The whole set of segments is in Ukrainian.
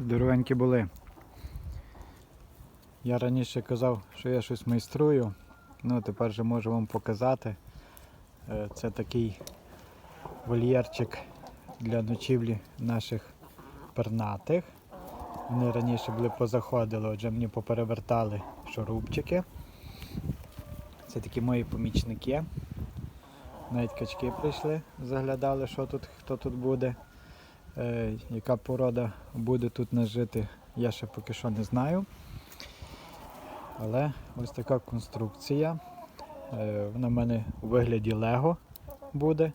Здоровенькі були. Я раніше казав, що я щось майструю. Ну, тепер вже можу вам показати. Е, Це такий вольєрчик для ночівлі наших пернатих. Вони раніше були позаходили, отже мені поперевертали шурупчики. Це такі мої помічники. Навіть качки прийшли, заглядали, що тут, хто тут буде. Е, яка порода буде тут нас жити, я ще поки що не знаю. Але ось така конструкція. Е, вона в мене у вигляді Лего буде.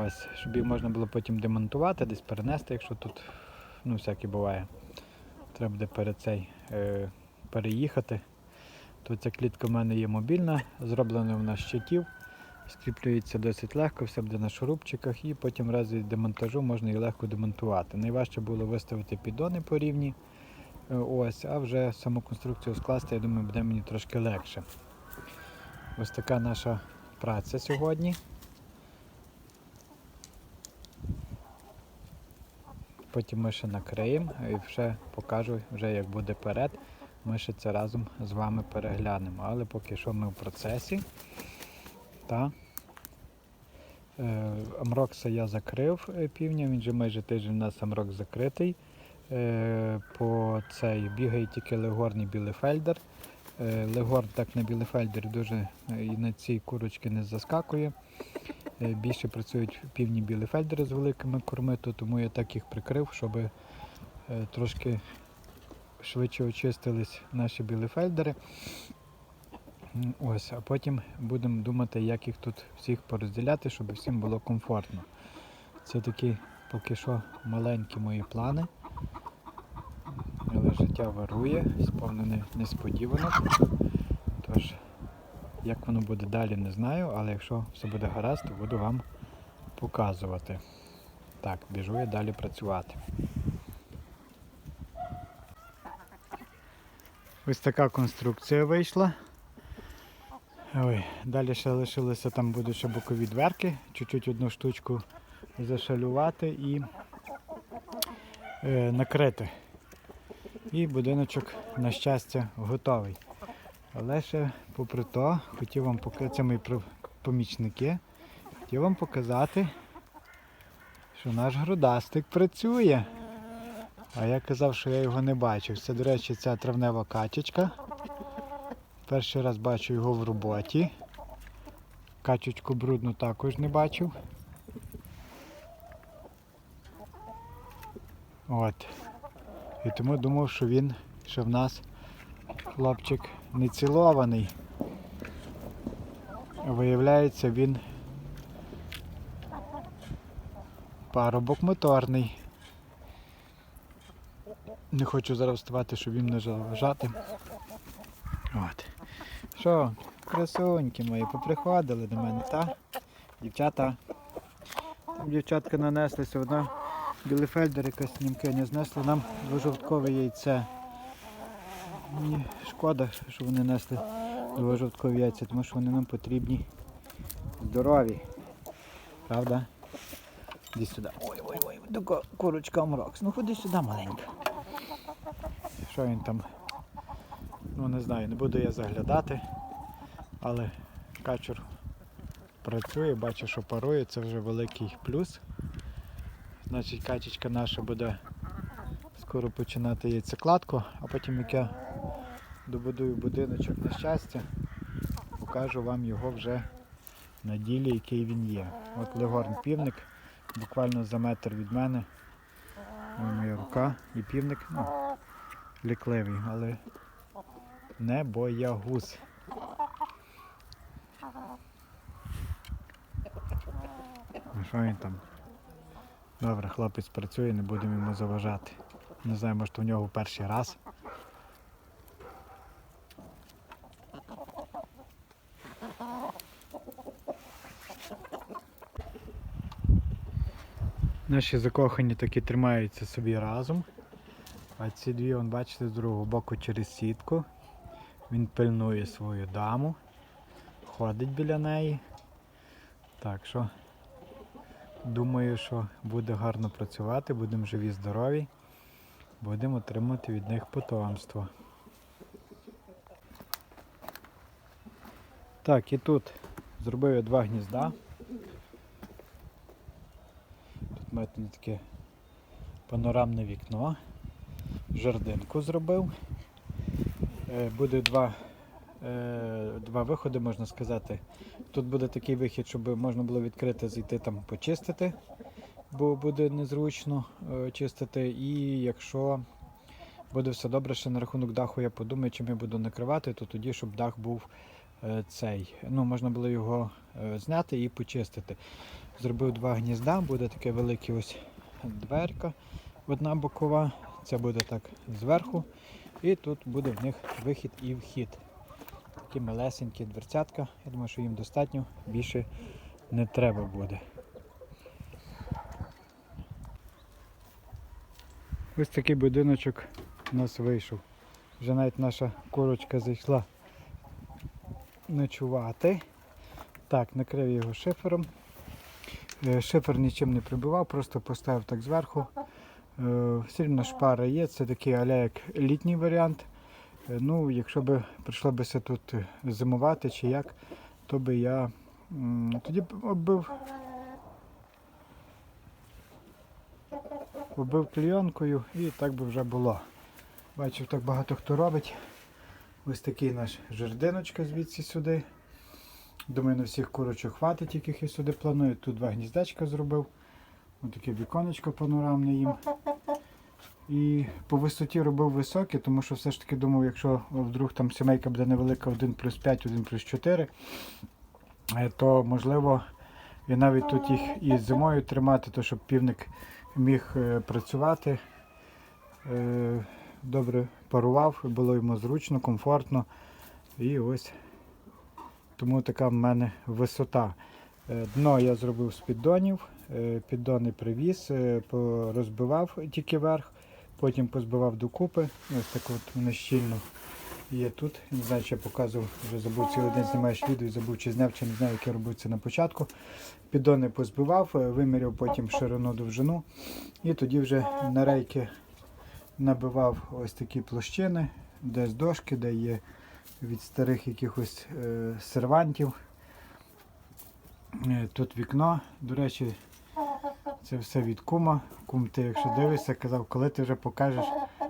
Ось, щоб її можна було потім демонтувати, десь перенести, якщо тут ну, всяке буває. Треба буде перед цей е, переїхати. Тут ця клітка в мене є мобільна, зроблена вона з щитів. Скріплюється досить легко, все буде на шурупчиках і потім в разі демонтажу можна її легко демонтувати. Найважче було виставити піддони по рівні, е, ось, а вже саму конструкцію скласти, я думаю, буде мені трошки легше. Ось така наша праця сьогодні. Потім ми ще накриємо і ще покажу, вже як буде перед. Ми ще це разом з вами переглянемо. Але поки що ми в процесі. Та. Е, Амрокса я закрив е, півня, він же майже тиждень у нас Амрок закритий. Е, По цей бігає тільки легорний білефельдер. Е, Легор так на білефельдері дуже і на ці курочки не заскакує. Більше працюють півні білефельдери з великими кормиту, тому я так їх прикрив, щоб трошки швидше очистились наші білефельдери. Ось, а потім будемо думати, як їх тут всіх порозділяти, щоб всім було комфортно. Це такі поки що маленькі мої плани. Але життя вирує, сповнене несподіванок. Тож, як воно буде далі, не знаю, але якщо все буде гаразд, то буду вам показувати. Так, біжу я далі працювати. Ось така конструкція вийшла. Ой, далі ще лишилося там будуть ще бокові дверки, чуть-чуть одну штучку зашалювати і е, накрити. І будиночок, на щастя, готовий. Але ще попри то, хотів вам показати, це мої помічники, хотів вам показати, що наш грудастик працює. А я казав, що я його не бачив. Це, до речі, ця травнева качечка. Перший раз бачу його в роботі. Качечку брудну також не бачив. От. І тому думав, що він ще в нас хлопчик не цілований. Виявляється, він парубок моторний. Не хочу зараз вставати, щоб їм не заважати. От. Що, красуньки мої, поприходили до мене, та? Дівчата. Там дівчатка нанеслися, одна білефельдер якась німкиня знесли нам двожовткове яйце. Мені шкода, що вони несли двожовткові яйця, тому що вони нам потрібні здорові. Правда? Іди сюди. Ой, ой, ой, така курочка Амрокс. Ну ходи сюди маленька. Що він там? Ну не знаю, не буду я заглядати, але качур працює, бачу, що парує, це вже великий плюс. Значить качечка наша буде скоро починати яйцекладку, а потім як я добудую будиночок на щастя, покажу вам його вже на ділі, який він є. От легорн півник, буквально за метр від мене. Моя рука і півник, ну, лікливий, але не боягуз. Що він там? Добре, хлопець працює, не будемо йому заважати. Не знаю, може у нього перший раз. Наші закохані таки тримаються собі разом. А ці дві, он, бачите, з другого боку через сітку. Він пильнує свою даму, ходить біля неї. Так що думаю, що буде гарно працювати, будемо живі, здорові. Будемо отримати від них потомство. Так, і тут зробив я два гнізда. Тут маєте таке панорамне вікно. Жердинку зробив. Е, Буде два, е, два виходи, можна сказати. Тут буде такий вихід, щоб можна було відкрити, зайти там почистити, бо буде незручно е, чистити. І якщо буде все добре, ще на рахунок даху я подумаю, чим я буду накривати, то тоді, щоб дах був цей. Ну, можна було його зняти і почистити. Зробив два гнізда, буде таке велике ось дверка, одна бокова. Це буде так зверху. І тут буде в них вихід і вхід. Такі малесенькі дверцятка. Я думаю, що їм достатньо, більше не треба буде. Ось такий будиночок у нас вийшов. Вже навіть наша курочка зайшла ночувати. Так, накрив його шифером. Е, Шифер нічим не прибивав, просто поставив так зверху. Е, Все рівно шпара є, це такий аля як літній варіант. Е, Ну, якщо б прийшло бися тут зимувати чи як, то би я тоді б оббив, оббив клейонкою і так би вже було. Бачив, так багато хто робить. Ось такий наш жердиночка звідси сюди. Думаю, на всіх курочок хватить, яких я сюди планую. Тут два гніздечка зробив. Ось таке віконечко панорамне їм. І по висоті робив високі, тому що все ж таки думав, якщо вдруг там сімейка буде невелика 1 плюс 5, 1 плюс 4, е, то можливо і навіть тут їх і зимою тримати, то щоб півник міг е, працювати. Е, Добре парував, було йому зручно, комфортно. І ось тому така в мене висота. Дно я зробив з піддонів, піддони привіз, е, розбивав тільки верх, потім позбивав докупи. Ось так от воно щільно є тут. Не знаю, чи я показував, вже забув цілий день знімаєш відео і забув, чи зняв, чи не знаю, як я робив це на початку. Піддони позбивав, е, виміряв потім ширину довжину. І тоді вже на рейки набивав ось такі площини, де з дошки, де є від старих якихось е, сервантів. Е, Тут вікно, до речі, це все від кума. Кум, ти, якщо дивишся, казав, коли ти вже покажеш,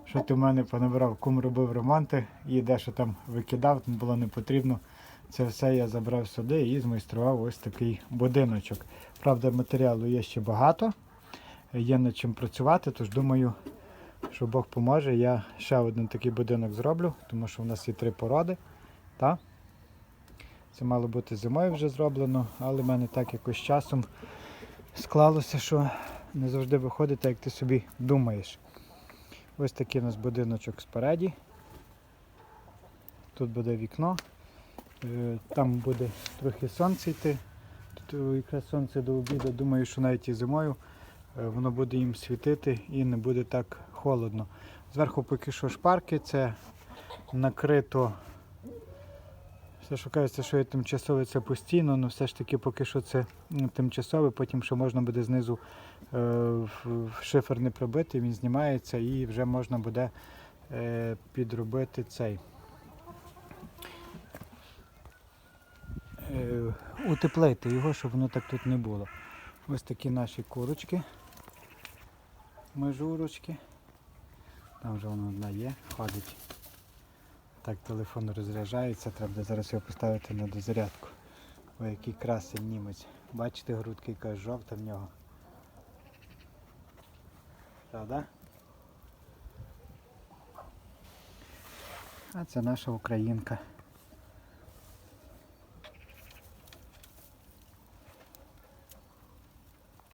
що ти в мене понабирав. Кум робив ремонти і дещо там викидав, було не потрібно. Це все я забрав сюди і змайстрував ось такий будиночок. Правда, матеріалу є ще багато, є над чим працювати, тож думаю, що Бог поможе, я ще один такий будинок зроблю, тому що в нас є три породи. Та? Це мало бути зимою вже зроблено, але в мене так якось часом склалося, що не завжди виходить, як ти собі думаєш. Ось такий у нас будиночок спереді. Тут буде вікно. Е, Там буде трохи сонце йти. Тут е, якраз сонце до обіду, думаю, що навіть і зимою е, воно буде їм світити і не буде так холодно. Зверху поки що шпарки, це накрито. Все шукається, що є тимчасове, це постійно, але все ж таки поки що це тимчасове, потім ще можна буде знизу е, шифер не пробити, він знімається і вже можна буде е, підробити цей. Е, утеплити його, щоб воно так тут не було. Ось такі наші курочки. Межурочки. Там вже вона одна є, ходить. Так, телефон розряджається, треба зараз його поставити на дозарядку. Ой, який красень німець. Бачите, грудки яка жовта в нього. Правда? А це наша українка.